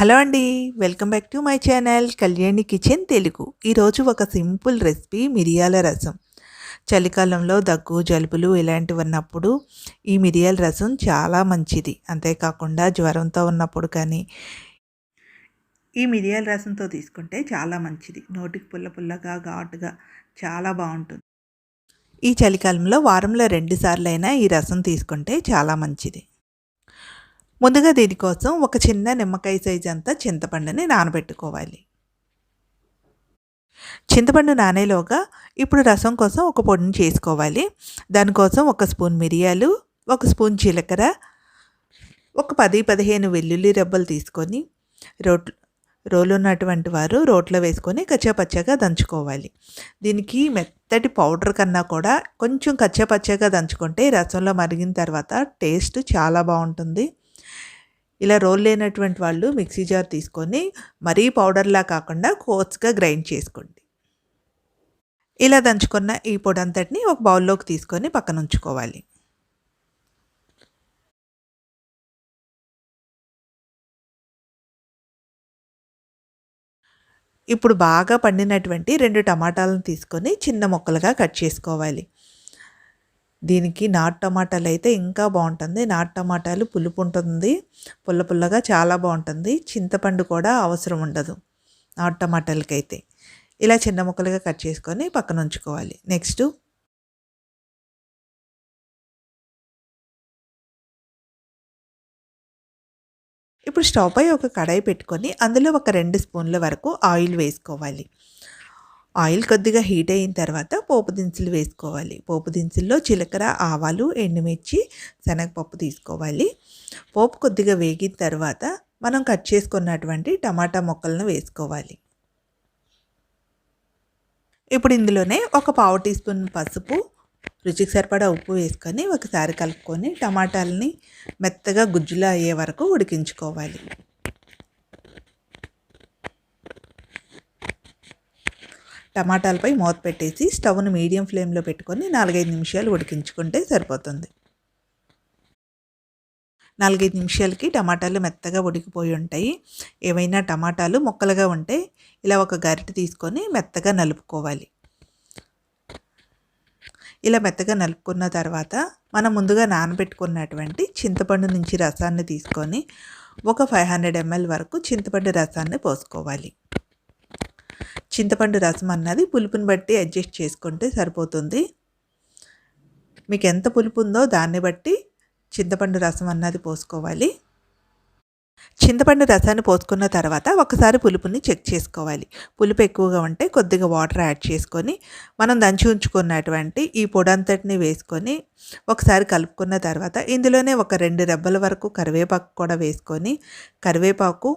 Hello అండి welcome back to my channel Kalyani kitchen Telugu. ఈరోజు ఒక సింపుల్ రెసిపీ మిరియాల రసం. చలికాలంలో దగ్గు జలుబులు ఇలాంటివి ఉన్నప్పుడు ఈ మిరియాల రసం చాలా మంచిది. అంతేకాకుండా జ్వరంతో ఉన్నప్పుడు కానీ ఈ మిరియాల రసంతో తీసుకుంటే చాలా మంచిది. నోటికి పుల్ల పుల్లగా ఘాటుగా చాలా బాగుంటుంది. ఈ చలికాలంలో వారంలో రెండు సార్లైనా ఈ రసం తీసుకుంటే చాలా మంచిది. ముందుగా దీనికోసం ఒక చిన్న నిమ్మకాయ సైజు అంతా చింతపండుని నానబెట్టుకోవాలి. చింతపండు నానేలోగా ఇప్పుడు రసం కోసం ఒక పొడిని చేసుకోవాలి. దానికోసం ఒక స్పూన్ మిరియాలు ఒక స్పూన్ జీలకర్ర ఒక పది పదిహేను వెల్లుల్లి రెబ్బలు తీసుకొని రోట్ రోలు ఉన్నటువంటి వారు రోట్లో వేసుకొని కచ్చాపచ్చగా దంచుకోవాలి. దీనికి మెత్తటి పౌడర్ కన్నా కూడా కొంచెం కచ్చాపచ్చగా దంచుకుంటే రసంలో మరిగిన తర్వాత టేస్ట్ చాలా బాగుంటుంది. ఇలా రోల్ లేనటువంటి వాళ్ళు మిక్సీ జార్ తీసుకొని మరీ పౌడర్లా కాకుండా కోట్స్గా గ్రైండ్ చేసుకోండి. ఇలా దంచుకున్న ఈ పొడి అంతటిని ఒక బౌల్లోకి తీసుకొని పక్కన ఉంచుకోవాలి. ఇప్పుడు బాగా పండినటువంటి రెండు టమాటాలను తీసుకొని చిన్న ముక్కలుగా కట్ చేసుకోవాలి. దీనికి నాటు టమాటాలు అయితే ఇంకా బాగుంటుంది. నాటు టమాటాలు పులుపు ఉంటుంది పుల్ల పుల్లగా చాలా బాగుంటుంది. చింతపండు కూడా అవసరం ఉండదు నాటు టమాటాలకైతే. ఇలా చిన్న ముక్కలుగా కట్ చేసుకొని పక్కన ఉంచుకోవాలి. నెక్స్ట్ ఇప్పుడు స్టవ్ పై ఒక కడాయి పెట్టుకొని అందులో ఒక రెండు స్పూన్ల వరకు ఆయిల్ వేసుకోవాలి. ఆయిల్ కొద్దిగా హీట్ అయిన తర్వాత పోపు దినుసులు వేసుకోవాలి. పోపు దినుసుల్లో జీలకర్ర ఆవాలు ఎండుమిర్చి శనగపప్పు తీసుకోవాలి. పోపు కొద్దిగా వేగిన తర్వాత మనం కట్ చేసుకున్నటువంటి టమాటా మొక్కలను వేసుకోవాలి. ఇప్పుడు ఇందులోనే ఒక పావు టీ స్పూన్ పసుపు రుచికి సరిపడా ఉప్పు వేసుకొని ఒకసారి కలుపుకొని టమాటాలని మెత్తగా గుజ్జులో అయ్యే వరకు ఉడికించుకోవాలి. టమాటాలపై మూత పెట్టేసి స్టవ్ను మీడియం ఫ్లేమ్లో పెట్టుకొని నాలుగైదు నిమిషాలు ఉడికించుకుంటే సరిపోతుంది. నాలుగైదు నిమిషాలకి టమాటాలు మెత్తగా ఉడికిపోయి ఉంటాయి. ఏవైనా టమాటాలు ముక్కలుగా ఉంటే ఇలా ఒక గరిటె తీసుకొని మెత్తగా నలుపుకోవాలి. ఇలా మెత్తగా నలుపుకున్న తర్వాత మనం ముందుగా నానబెట్టుకున్నటువంటి చింతపండు నుంచి రసాన్ని తీసుకొని ఒక ఫైవ్ హండ్రెడ్ ఎంఎల్ వరకు చింతపండు రసాన్ని పోసుకోవాలి. చింతపండు రసం అన్నది పులుపుని బట్టి అడ్జస్ట్ చేసుకుంటే సరిపోతుంది. మీకు ఎంత పులుపు ఉందో దాన్ని బట్టి చింతపండు రసం అన్నది పోసుకోవాలి. చింతపండు రసాన్ని పోసుకున్న తర్వాత ఒకసారి పులుపుని చెక్ చేసుకోవాలి. పులుపు ఎక్కువగా ఉంటే కొద్దిగా వాటర్ యాడ్ చేసుకొని మనం దంచి ఉంచుకున్నటువంటి ఈ పొడంతటిని వేసుకొని ఒకసారి కలుపుకున్న తర్వాత ఇందులోనే ఒక రెండు రెబ్బల వరకు కరివేపాకు కూడా వేసుకొని కరివేపాకు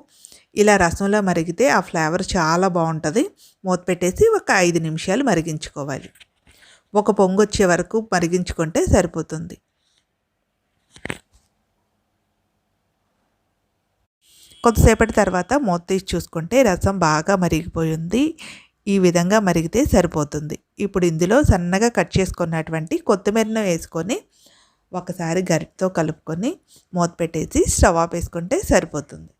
ఇలా రసంలో మరిగితే ఆ ఫ్లేవర్ చాలా బాగుంటుంది. మూత పెట్టేసి ఒక ఐదు నిమిషాలు మరిగించుకోవాలి. ఒక పొంగు వచ్చే వరకు మరిగించుకుంటే సరిపోతుంది. కొద్దిసేపటి తర్వాత మూత తీసి చూసుకుంటే రసం బాగా మరిగిపోయింది. ఈ విధంగా మరిగితే సరిపోతుంది. ఇప్పుడు ఇందులో సన్నగా కట్ చేసుకున్నటువంటి కొత్తిమీరను వేసుకొని ఒకసారి గరిటతో కలుపుకొని మూత పెట్టేసి స్టవ్ ఆఫ్ వేసుకుంటే సరిపోతుంది.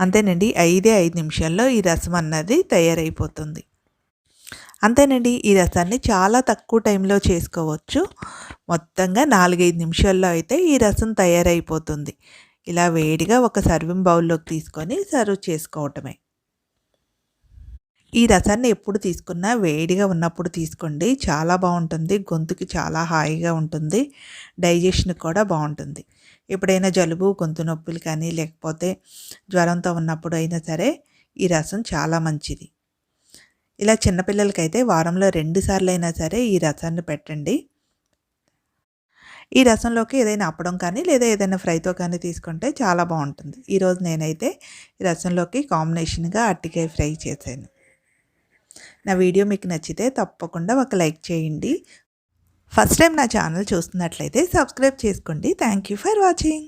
అంతేనండి ఐదే ఐదు నిమిషాల్లో ఈ రసం అన్నది తయారైపోతుంది. అంతేనండి ఈ రసాన్ని చాలా తక్కువ టైంలో చేసుకోవచ్చు. మొత్తంగా నాలుగైదు నిమిషాల్లో అయితే ఈ రసం తయారైపోతుంది. ఇలా వేడిగా ఒక సర్వింగ్ బౌల్లోకి తీసుకొని సర్వ్ చేసుకోవటమే. ఈ రసాన్ని ఎప్పుడు తీసుకున్నా వేడిగా ఉన్నప్పుడు తీసుకోండి. చాలా బాగుంటుంది. గొంతుకి చాలా హాయిగా ఉంటుంది. డైజెషన్ కూడా బాగుంటుంది. ఎప్పుడైనా జలుబు గొంతు నొప్పులు కానీ లేకపోతే జ్వరంతో ఉన్నప్పుడు అయినా సరే ఈ రసం చాలా మంచిది. ఇలా చిన్నపిల్లలకైతే వారంలో రెండు సార్లు అయినా సరే ఈ రసాన్ని పెట్టండి. ఈ రసంలోకి ఏదైనా అప్పడం కానీ లేదా ఏదైనా ఫ్రైతో కానీ తీసుకుంటే చాలా బాగుంటుంది. ఈరోజు నేనైతే ఈ రసంలోకి కాంబినేషన్గా అట్టికాయ ఫ్రై చేశాను. నా వీడియో మీకు నచ్చితే తప్పకుండా ఒక లైక్ చేయండి. ఫస్ట్ టైం నా ఛానల్ చూస్తున్నట్లయితే సబ్స్క్రైబ్ చేసుకోండి. Thank you for watching.